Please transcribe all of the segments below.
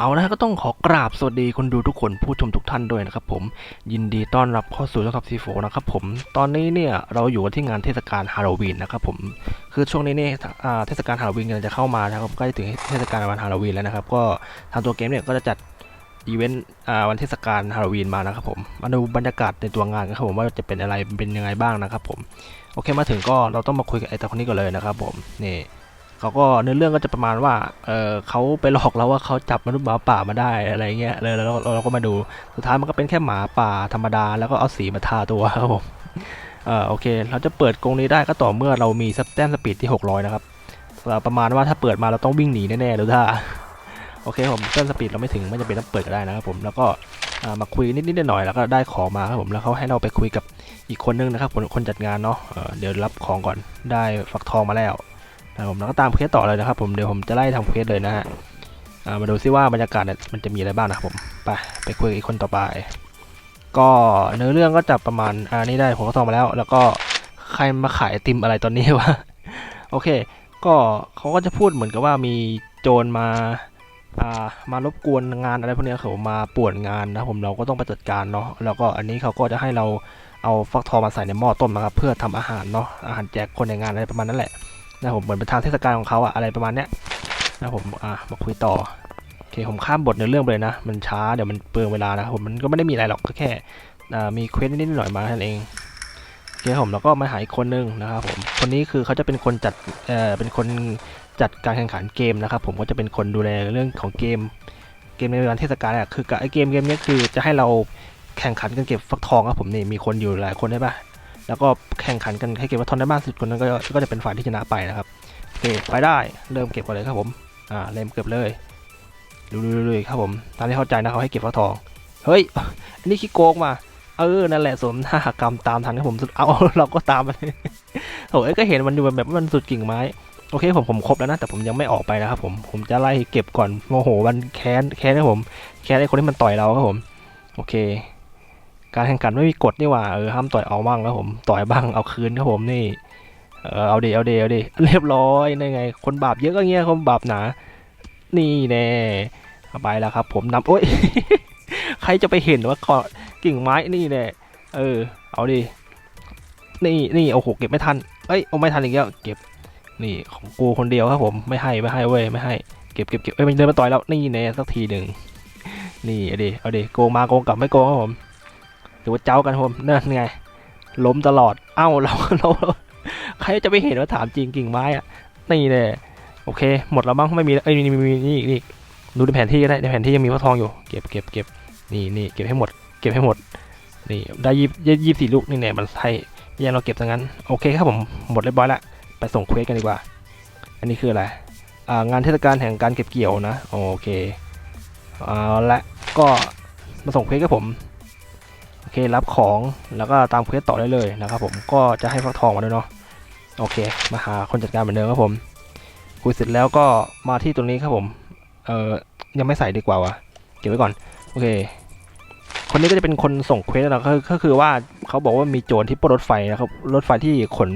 เอาละก็ต้องขอกราบสวัสดีคนดูทุกคนผู้ชมทุกท่านด้วยนะครับผมยินดีต้อนรับเข้าสู่ช่องขับซีโฟนะครับผมตอนนี้เนี่ยเราอยู่ที่งานเทศกาลฮาโลวีนนะครับผมคือช่วงนี้เนี่ยเทศกาลฮาโลวีนกำลังจะเข้ามานะครับใกล้ถึงเทศกาลวันฮาโลวีนแล้วนะครับก็ทางตัวเกมเนี่ยก็จะจัดอีเวนต์อ่าวันเทศกาลฮาโลวีนมานะครับผมมาดูบรรยากาศในตัวงานกันครับผมว่าจะเป็นอะไรเป็นยังไงบ้างนะครับผมโอเคมาถึงก็เราต้องมาคุยกับไอ้ตาคนนี้ก่อนเลยนะครับผมนี่ เขาก็เนื้อเรื่องก็จะประมาณว่า เออเขาไปหลอกเราว่าเขาจับมนุษย์หมาป่ามาได้อะไรเงี้ยเลยแล้วเราก็มาดู สุดท้ายมันก็เป็นแค่หมาป่าธรรมดา แล้วก็เอาสีมาทาตัวครับผม เออโอเค เราจะเปิดกรงนี้ได้ก็ต่อเมื่อเรามีแต้มสปีดที่ 600 นะครับ ประมาณว่าถ้าเปิดมาเราต้องวิ่งหนีแน่ๆหรือถ้า โอเคผมแต้มสปีดเราไม่ถึงไม่จำเป็นต้องเปิดก็ได้นะครับผม แล้วก็มาคุยนิดๆหน่อยๆแล้วก็ได้ของมาครับผม แล้วเขาให้เราไปคุยกับอีกคนนึงนะครับคนจัดงานเนาะเเดี๋ยวรับของก่อน ได้ฟักทองมาแล้ว ผมแล้วก็ตามเควสต่อเลยนะครับ ผมเดี๋ยวผมจะไล่ทำเควสเลยนะฮะมาดูซิว่าบรรยากาศเนี่ยมันจะมีอะไรบ้างนะครับผมไปไปคุยกับอีกคนต่อไป ก็เนื้อเรื่องก็จะประมาณอ่านี่ได้ผมก็ทองมาแล้ว แล้วก็ใครมาขายติมอะไรตอนนี้วะโอเค ก็เขาก็จะพูดเหมือนกับว่ามีโจรมาอ่ามารบกวนงานอะไรพวกนี้เขามาป่วนงานนะผมเราก็ต้องไปจัดการเนาะแล้วก็อันนี้เขาก็จะให้เราเอาฟักทองมาใส่ในหม้อต้มนะครับเพื่อทำอาหารเนาะอาหารแจกคนในงานอะไรประมาณนั้นแหละ นะผมเหมือนเป็นทางเทศกาลของเขาอะอะไรประมาณเนี้ยนะผมอะมาคุยต่อโอเคผมข้ามบทในเรื่องไปเลยนะ มันช้าเดี๋ยวมันเปลืองเวลานะผมมันก็ไม่ได้มีอะไรหรอกก็แค่อ่ามีเควสนิดหน่อยมาแค่นั้นเองโอเคผมแล้วก็มาหาอีกคนนึงนะครับผมคนนี้คือเขาจะเป็นคนจัดเอ่อเป็นคนจัดการแข่งขันเกมนะครับผมก็จะเป็นคนดูแลเรื่องของเกมเกมในวันเทศกาลอะคือกับไอเกมเกมนี้คือจะให้เราแข่งขันกันเก็บฟักทองครับผมนี่มีคนอยู่หลายคนใช่ปะ แล้วก็แข่งขันกันให้เก็บวัตถุได้มากสุดคนนั้นก็ก็จะเป็นฝ่ายที่ชนะไปนะครับโอเคไปได้เริ่มเก็บกันเลยครับผมอ่าเริ่มเก็บเลยดูๆเลยครับผมตามที่เข้าใจนะเขาให้เก็บฟักทองเฮ้ยอันนี้ขี้โกงมาเออนั่นแหละสมหน้ากรรมตามทันครับผมสุดเอาเราก็ตามมันโอ้ยก็เห็นมันอยู่แบบว่ามันสุดกิ่งไม้โอเคผมผมครบแล้วนะแต่ผมยังไม่ออกไปนะครับผมผมจะไล่เก็บก่อนโมโหมันแค้นแค้นให้ผมแค้นไอ้คนที่มันต่อยเราครับผมโอเค การแข่งขันไม่มีกฎนี่หว่าเออห้ามต่อยเอาบ้างครับผมต่อยบ้างเอาคืนครับผมนี่เออเอาเดเอาเดเอาเดเรียบร้อยนี่ไง คนบาปเยอะก็เงี้ยคนบาปหนา นี่แน่ไปแล้วครับ ผมนำโอ้ยใครจะไปเห็นว่าเกาะกิ่งไม้นี่แน่เออ เอาดินี่นี่โอ้โหเก็บไม่ทันเอ้ยเอาไม่ทันอีกแล้วเก็บนี่ของกูคนเดียวครับผมไม่ให้ไม่ให้เว้ยไม่ให้เก็บเก็บเก็บเอ้ยมันเดินมาต่อยแล้วนี่แน่สักทีหนึ่งนี่เอาดิเอาดิโกงมาโกงกลับไม่โกงครับผม หรือว่าเจ้ากันผมนั่นไงล้มตลอดเอ้าเราเราใครจะไปเห็นว่าถามจริงกิ่งไม้อะนี่เลยโอเค หมดแล้วมั้งไม่มีเอ้ยมีมีมีนี่นี่ดูในแผนที่ก็ได้ในแผนที่ยังมีพระทองอยู่เก็บเก็บเก็บนี่นี่เก็บให้หมด เก็บให้หมดนี่ได้ยี่ยี่สี่ลูกนี่เนี่ยมันให้ยังเราเก็บทั้งนั้นโอเคครับผมหมดเรียบร้อยละไปส่งเควสกันดีกว่า อันนี้คืออะไรอ่างานเทศกาลแห่งการเก็บเกี่ยวนะโอเคเอาละก็มาส่งเควสกับผม อเครับของแล้วก็ตามเควสต่อได้เลยนะครับผมก็จะให้ฟักทองมาด้วยเนาะโอเค มาหาคนจัดการเหมือนเดิมครับผมคุยเสร็จแล้วก็มาที่ตรงนี้ครับผมเอ่อยังไม่ใส่ดีกว่าวะเก็บไว้ก่อนโอเค คนนี้ก็จะเป็นคนส่งเควสนะก็ก็คือว่าเขาบอกว่ามีโจรที่ปล้นรถไฟนะครับรถไฟที่ขน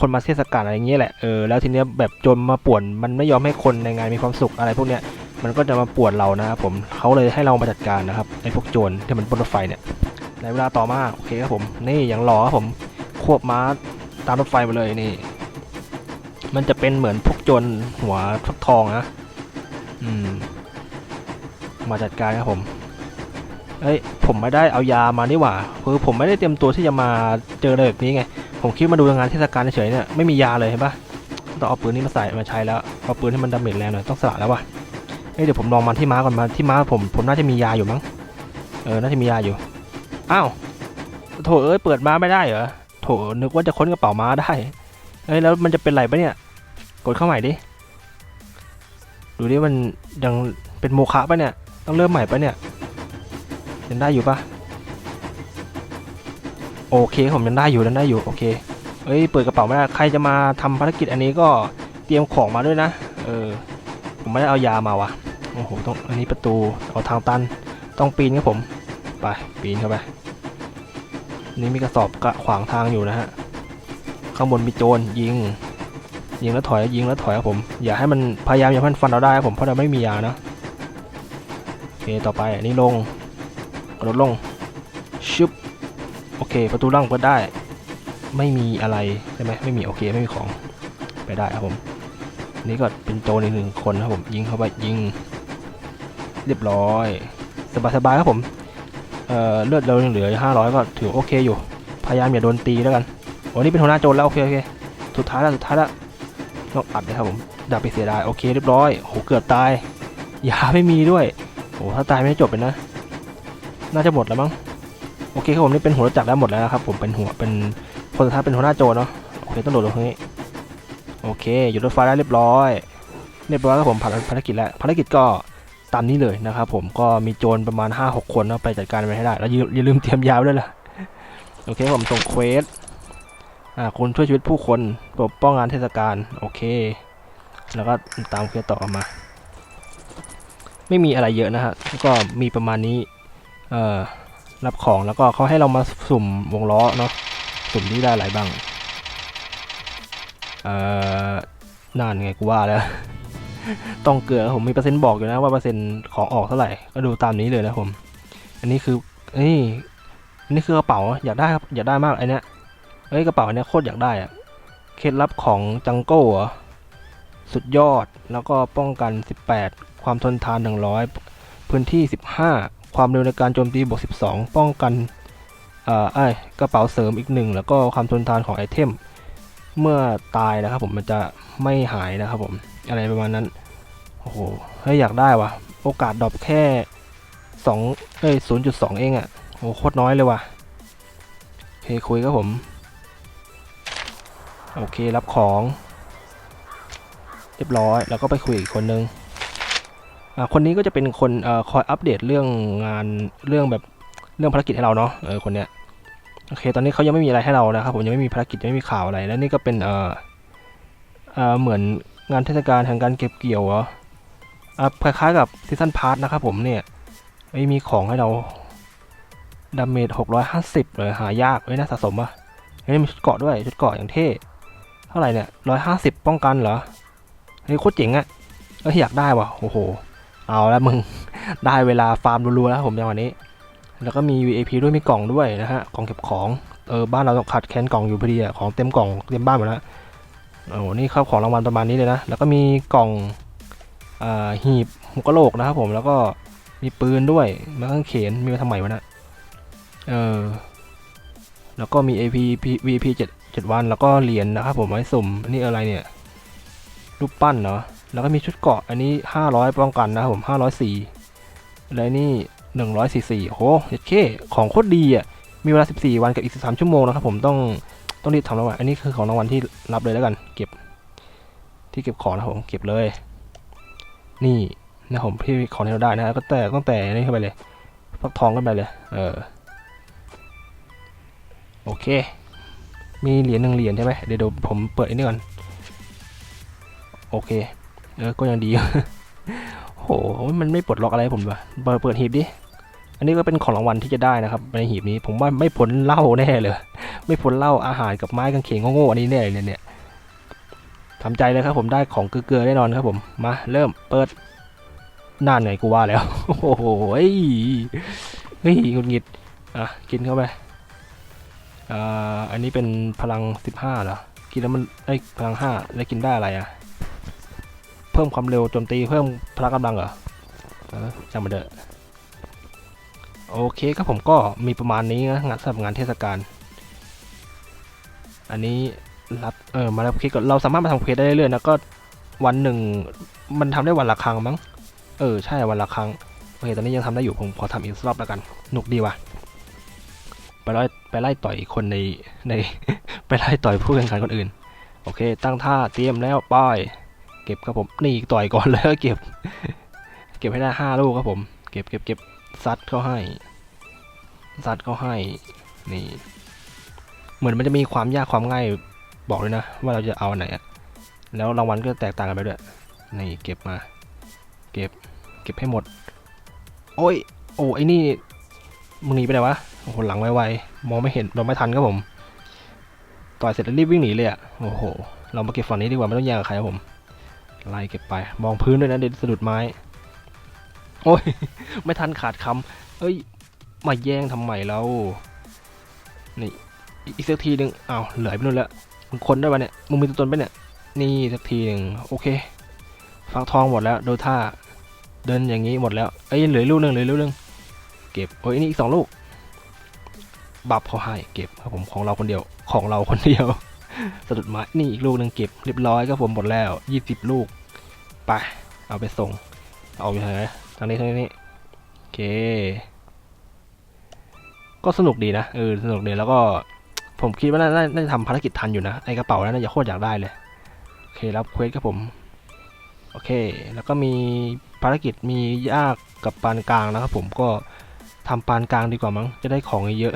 คนมาเทศกาลอะไรอย่างเงี้ยแหละเออแล้วทีเนี้ยแบบโจรมาป่วนมันไม่ยอมให้คนในงานมีความสุขอะไรพวกเนี้ยมันก็จะมาป่วนเรานะครับผมเขาเลยให้เรามาจัดการนะครับไอ้พวกโจรที่มันปล้นรถไฟเนี่ย ในเวลาต่อมาโอเคครับผม นี่อย่างหล่อครับผมควบม้าตามรถไฟมาเลยนี่ มันจะเป็นเหมือนพวกโจรหัวฟักทองนะอืม มาจัดการครับผมเอ้ยผมไม่ได้เอายามานี่หว่าคือผมไม่ได้เตรียมตัวที่จะมาเจออะไรแบบนี้ไง ผมคิดมาดูงานเทศกาลเฉยเนี่ยไม่มียาเลยเห็นปะต้องเอาปืนนี้มาใส่มาใช้แล้วเอาปืนให้มันดาเมจแรงหน่อยต้องสละแล้ววะเอ้ยเดี๋ยวผมลองมาที่ม้าก่อนมาที่ม้าผมผมน่าจะมียาอยู่มั้งเออน่าจะมียาอยู่ อ้าวโถเอ้ยเปิดม้าไม่ได้เหรอโถนึกว่าจะค้นกระเป๋าม้าได้เอ้ยแล้วมันจะเป็นไรปะเนี่ย กดเข้าใหม่ดิดูดิมันยังเป็นโมฆะปะเนี่ยต้องเริ่มใหม่ปะเนี่ยยังได้อยู่ปะโอเคผมยังได้อยู่ยังได้อยู่โอเคเอ้ยเปิดกระเป๋าไม่ได้ใครจะมาทำภารกิจอันนี้ก็เตรียมของมาด้วยนะเออผมไม่ได้เอายามาวะโอ้โหต้องอันนี้ประตูเอาทางตันต้องปีนครับผมไปปีนเข้าไป นี่มีกระสอบกะขวางทางอยู่นะฮะ ข้างบนมีโจรยิง ยิงแล้วถอยยิงแล้วถอยครับผม อย่าให้มันพยายามอย่าให้มันฟันเราได้ครับผมเพราะเราไม่มียานะโอเคต่อไปอันนี้ลงกระโดดลงชึบโอเค ประตูล่างเปิดได้ ไม่มีอะไรใช่ไหมไม่มีโอเคไม่มีของไปได้ครับผมนี่ก็เป็นโจรอีกหนึ่งคนนะครับผมยิงเข้าไปยิง เรียบร้อย สบายๆครับผม เอ่อเลือดเรายังเหลือห้าร้อยก็ถือโอเคอยู่ พยายามอย่าโดนตีแล้วกันโอ้นี่เป็นหัวหน้าโจรแล้วโอเคโอเค สุดท้ายแล้วสุดท้ายแล้วต้องอัดเลยครับผมดาบไปเสียดายโอเคเรียบร้อยโหเกือบตายยาไม่มีด้วยโอ้ถ้าตายไม่จบเลยนะ น่าจะหมดแล้วมั้งโอเคครับผมนี่เป็นหัวรถจักรแล้วหมดแล้วนะครับผมเป็นหัวเป็นคนสุดท้ายเป็นหัวหน้าโจรเนาะโอเคต้องโดดลงตรงนี้โอเคหยุดรถไฟได้เรียบร้อยเรียบร้อยครับผมผ่านภารกิจแล้วภารกิจก็ ตามนี้เลยนะครับผมก็มีโจรประมาณ 5-6 คนเนาะไปจัดการมันให้ได้ แล้วอย่าอย่าลืมเตรียมยาวด้วยล่ะ โอเคผมส่งเควสอ่าคนช่วยชีวิตผู้คนปกป้องงานเทศกาลโอเค แล้วก็ตามเควสต่อมา ไม่มีอะไรเยอะนะฮะก็มีประมาณนี้เอ่อรับของแล้วก็เขาให้เรามาสุ่มวงล้อเนาะสุ่มที่ได้อะไรบ้างเอ่อนั่นไงกูว่าแล้ว ต้องเกลือผมมีเปอร์เซ็นต์บอกอยู่นะว่าเปอร์เซ็นต์ของออกเท่าไหร่ก็ดูตามนี้เลยนะผม อันนี้คือนี่อันนี้คือกระเป๋าอยากได้ครับอยากได้มากไอเนี้ยเอ้ยกระเป๋าอันเนี้ยโคตรอยากได้อะเคล็ดลับของจังโก้สุดยอดแล้วก็ป้องกัน 18 ความทนทาน 100 พื้นที่ 15 ความเร็วในการโจมตีบวก 12 ป้องกันเอ่อไอกระเป๋าเสริมอีกหนึ่งแล้วก็ความทนทานของไอเทม เมื่อตายนะครับผมมันจะไม่หายนะครับผม อะไรประมาณนั้น โอ้โหเฮ้ยอยากได้วะโอกาสดรอปแค่สองเอ้ยศูนย์จุดสองเองอะ่ะโอ้โหโคตรน้อยเลยว่ะโอเคคุยกับผม โอเครับของ เรียบร้อยแล้วก็ไปคุยอีกคนนึงอ่าคนนี้ก็จะเป็นคนเอ่อคอยอัปเดตเรื่องงานเรื่องแบบเรื่องภารกิจให้เราเนาะเออคนเนี้ยโอเคตอนนี้เขายังไม่มีอะไรให้เรานะครับผมยังไม่มีภารกิจยังไม่มีข่าวอะไร แล้วนี่ก็เป็นเอ่อเอ่อเหมือน งานเทศกาลแห่งการเก็บเกี่ยวเหรออะคล้ายๆกับซีซันพาร์ทนะครับผมเนี่ยไม่มีของให้เราดาเมจ650เลยหายากเอ้ยน่าสะสมอะเฮ้ยมีชุดเกาะด้วยชุดเกาะอย่างเท่เท่าไหร่เนี่ย150 ป้องกันเหรอเฮ้ยโคตรเจ๋งอะเอ้ยอยากได้ว่ะโอ้โห เอาแล้วมึง ได้เวลาฟาร์มรัวๆแล้วผมจังหวะนี้ แล้วก็มี VIP ด้วยมีกล่องด้วยนะฮะกล่องเก็บของเออบ้านเราต้องขาดแคลนกล่องอยู่พอดีอะของเต็มกล่องเต็มบ้านหมดแล้ว โอ้โหนี่เข้าของรางวัลประมาณนี้เลยนะ แล้วก็มีกล่องอหีบหัวกะโหลกนะครับผม แล้วก็มีปืนด้วยไม้กางเขนมีมาทำไมวะนะเออ แล้วก็มี AP VP 7 7วัน แล้วก็เหรียญนะครับผมไว้สุ่มอันนี้อะไรเนี่ย รูปปั้นเนาะ แล้วก็มีชุดเกาะ อันนี้ 500 ป้องกันนะครับผม504แล้วนี่ 144โอ้โหเจ็ดเคของโคตรดีอะ มีเวลา 14 วันกับอีก 13 ชั่วโมงนะครับผมต้อง ต้องรีบทำแล้วอะอันนี้คือของรางวัลที่รับเลยแล้วกัน เก็บ ที่เก็บของนะผมเก็บเลย นี่นะผมพี่ของที่เราได้นะก็แต่ตั้งแต่นี่เข้าไปเลยฟักทองกันไปเลย เออ โอเค มีเหรียญหนึ่งเหรียญใช่ไหมเดี๋ยวผมเปิดอันนี้ก่อน โอเค เออ ก็ยังดี โห มันไม่ปลดล็อกอะไรผมวะเปิดเปิดหีบดิ อันนี้ก็เป็นของรางวัลที่จะได้นะครับในหีบนี้ผมว่าไม่พ้นเหล้าแน่เลย ไม่พ้นเหล้าอาหารกับไม้กางเขนโง่ๆอันนี้แน่เลยเนี่ยทำใจเลยครับผมได้ของเกลือๆแน่นอนครับผมมาเริ่มเปิดน่านไงกูว่าแล้วโอ้โหเฮ้ยเฮ้ยหงุดหงิดอะกินเข้าไปอ่าอันนี้เป็นพลัง 15เหรอกินแล้วมันไอ้พลัง5แล้วกินได้อะไรอะเพิ่มความเร็วโจมตีเพิ่มพละกำลังเหรอเออจำมาเถอะ โอเคครับผมก็มีประมาณนี้นะงานสำหรับงานเทศกาลอันนี้รับเออมารับคลิกก่อนเราสามารถมาทำเควสได้เรื่อยๆนะก็วันหนึ่งมันทำได้วันละครั้งมั้งเออใช่วันละครั้งโอเคตอนนี้ยังทำได้อยู่ผมขอทำอีกรอบแล้วกันหนุกดีว่ะไปไล่ไปไล่ต่อยคนในในไปไล่ต่อยผู้แข่งขันคนอื่น โอเค ตั้งท่าเตรียมแล้วป้ายเก็บครับผมนี่ต่อยก่อนเลยเก็บ เก็บให้ได้ห้าลูกครับผม เก็บเก็บเก็บ ซัดเขาให้ซัดเขาให้ นี่ เหมือนมันจะมีความยากความง่ายบอกเลยนะ ว่าเราจะเอาอันไหนอะแล้วรางวัลก็แตกต่างกันไปด้วย นี่เก็บมา เก็บ เก็บให้หมด โอ้ย โอ้ไอ้นี่มึงหนีไปไหนวะ โอ้โห หลังไวๆ มองไม่เห็นเราไม่ทันครับผม ต่อยเสร็จแล้วรีบวิ่งหนีเลยอะโอ้โห เรามาเก็บฝั่งนี้ดีกว่าไม่ต้องแย่งกับใครครับผม ไล่เก็บไป มองพื้นด้วยนะเดี๋ยวสะดุดไม้ โอ้ย ไม่ทันขาดคำเอ้ย มาแย่งทำไมเรา นี่ อีกสักทีหนึ่งอ้าวเหลือไปนู่นแล้วมึงคนได้ปะเนี่ย มึงมีตัวตนปะเนี่ย นี่สักทีหนึ่งโอเค ฟักทองหมดแล้ว โดยท่า เดินอย่างนี้หมดแล้ว เอ้ย เหลือลูกหนึ่งเหลือลูกหนึ่งเก็บโอ้ยนี่อีกสองลูก บับเขาให้ เก็บครับผมของเราคนเดียว ของเราคนเดียว สะดุดไม้ นี่อีกลูกหนึ่งเก็บเรียบร้อยครับผมหมดแล้วยี่สิบลูก ไป เอาไปส่ง เอาไปไหนางนี้ทางนี้โอเค ก็สนุกดีนะเออสนุกดีแล้วก็ผมคิดว่าน่าน่าจะทำภารกิจทันอยู่นะไอกระเป๋านั้นน่าจะโคตรอยากได้เลยโอเครับเควสครับผมโอเค แล้วก็มีภารกิจมียากกับปานกลางนะครับผมก็ทำปานกลางดีกว่ามั้งจะได้ของเยอะ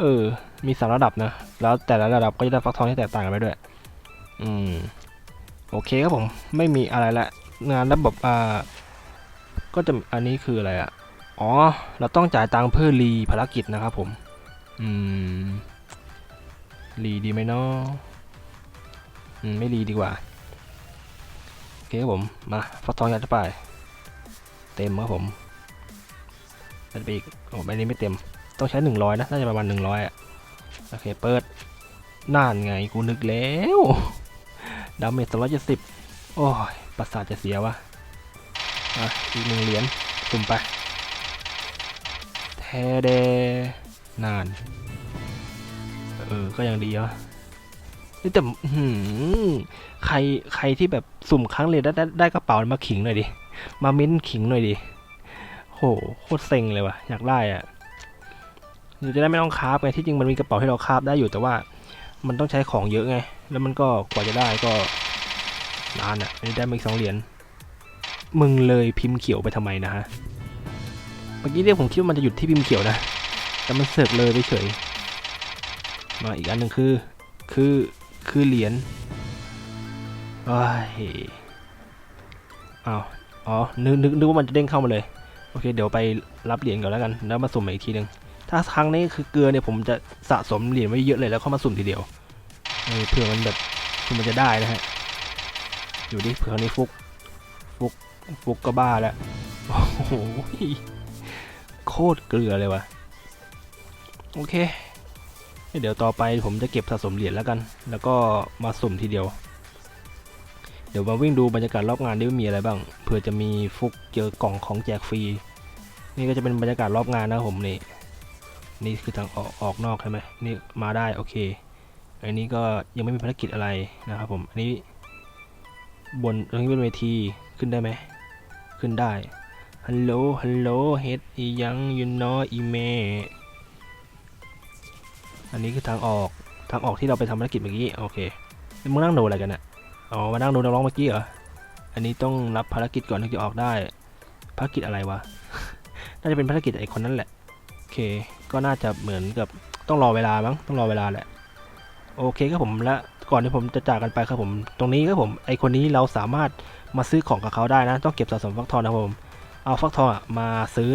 เออ มีสามระดับนะ แล้วแต่ละระดับก็จะได้ฟักทองที่แตกต่างกันไปด้วย อืม โอเคครับผม ไม่มีอะไรละ งานระบบอ่า ก็จะอันนี้คืออะไรอะ อ๋อ เราต้องจ่ายตังค์เพื่อรีภารกิจนะครับผม อืม รีดีไหมเนาะอืม ไม่รีดีกว่า โอเคครับผม มาฟักทองยัดเข้าไป เต็มครับผมยัดไปอีกโอ้ใบนี้ไม่เต็ม ต้องใช้หนึ่งร้อยนะ น่าจะประมาณหนึ่งร้อยอะ โอเค เปิดน่านไง กูนึกแล้ว ดาเมจสองร้อยเจ็ดสิบโอ้ย ประสาทจะเสียวะ อะอีกหนึ่งเหรียญสุ่มไป แทเดนาน เออ ก็ยังดีวะนี่แต่ใครใครที่แบบสุ่มครั้งเลยได้ได้ได้กระเป๋ามาขิงหน่อยดิ มามิ้นขิงหน่อยดิ โหโคตรเซ็งเลยว่ะ อยากได้อะเดี๋ยวจะได้ไม่ต้องคาฟไงที่จริงมันมีกระเป๋าให้เราคาฟได้อยู่แต่ว่ามันต้องใช้ของเยอะไง แล้วมันก็กว่าจะได้ก็นานอะ่ะอันนี้ได้มาอีกสองเหรียญ มึงเลยพิมพ์เขียวไปทำไมนะฮะ เมื่อกี้เนี่ยผมคิดว่ามันจะหยุดที่พิมพ์เขียวนะ แต่มันเสือกเลยไปเฉย มาอีกอันหนึ่งคือ คือ คือเหรียญว้ายอ้าว อ๋อ นึกนึกนึกว่ามันจะเด้งเข้ามาเลย โอเค เดี๋ยวไปรับเหรียญก่อนแล้วกัน แล้วมาสุ่มอีกทีหนึ่งถ้าครั้งนี้คือเกลือเนี่ยผมจะสะสมเหรียญไว้เยอะเลยแล้วเข้ามาสุ่มทีเดียวเผื่อมันแบบคือมันจะได้นะฮะ อยู่ดิเผื่อนี้ฟุกฟุก ฟุกก็บ้าแล้ว โอ้โห โคตรเกลือเลยว่ะ โอเค เดี๋ยวต่อไปผมจะเก็บสะสมเหรียญแล้วกัน แล้วก็มาสุ่มทีเดียว เดี๋ยวมาวิ่งดูบรรยากาศรอบงานดิว่ามีอะไรบ้าง เผื่อจะมีฟุกเจอกล่องของแจกฟรี นี่ก็จะเป็นบรรยากาศรอบงานนะผมนี่ นี่คือทางออกออกนอกใช่ไหมนี่มาได้โอเค อันนี้ก็ยังไม่มีภารกิจอะไรนะครับผม อันนี้ บนตรงนี้เป็นเวทีขึ้นได้ไหม ขึ้นได้ฮัลโหลฮัลโหลเฮดอียังยูนออีเมอันนี้คือทางออกทางออกที่เราไปทำภารกิจเมื่อกี้โอเคมึงนั่งดูอะไรกันอะอ๋อมานั่งดูนักร้องเมื่อกี้เหรออันนี้ต้องรับภารกิจก่อนถึงจะออกได้ภารกิจอะไรวะน่าจะเป็นภารกิจไอ้คนนั้นแหละโอเค ก็น่าจะเหมือนกับต้องรอเวลามั้งต้องรอเวลาแหละโอเคครับผมและ ก่อนที่ผมจะจากกันไปครับผม ตรงนี้ครับผมไอคนนี้เราสามารถมาซื้อของกับเขาได้นะ ต้องเก็บสะสมฟักทองนะครับผม เอาฟักทองมาซื้อ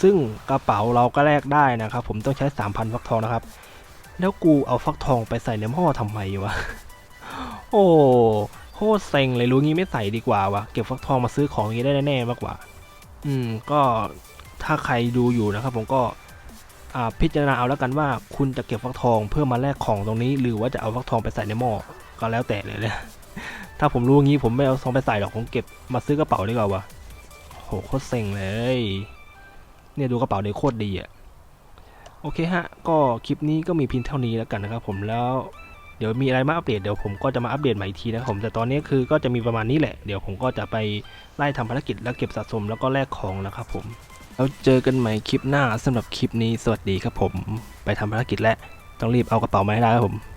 ซึ่งกระเป๋าเราก็แลกได้นะครับผมต้องใช้ 3,000ฟักทองนะครับ แล้วกูเอาฟักทองไปใส่ในหม้อทำไมวะ โอ้โคตรเซ็งเลยรู้งี้ไม่ใส่ดีกว่าวะเก็บฟักทองมาซื้อของอย่างนี้ได้แน่ๆมากกว่า อืมก็ถ้าใครดูอยู่นะครับผมก็ พิจารณาเอาแล้วกันว่าคุณจะเก็บฟักทองเพื่อมาแลกของตรงนี้ หรือว่าจะเอาฟักทองไปใส่ในหม้อก็แล้วแต่เลยนะถ้าผมรู้งี้ผมไม่เอาทองไปใส่หรอกผมเก็บมาซื้อกระเป๋าดีกว่าวะโหโคตรเซ็งเลย เนี่ยดูกระเป๋าเดี๋ยโคตรดีอะโอเคฮะ ก็คลิปนี้ก็มีเพียงเท่านี้แล้วกันนะครับผมแล้วเดี๋ยวมีอะไรมาอัปเดตเดี๋ยวผมก็จะมาอัปเดตใหม่อีกทีนะครับผมแต่ตอนนี้คือก็จะมีประมาณนี้แหละเดี๋ยวผมก็จะไปไล่ทำภารกิจแล้วเก็บสะสมแล้วก็แลกของนะครับผม แล้วเจอกันใหม่คลิปหน้าสำหรับคลิปนี้สวัสดีครับผม ไปทำภารกิจแล้วต้องรีบเอากระเป๋ามาให้ได้ครับผม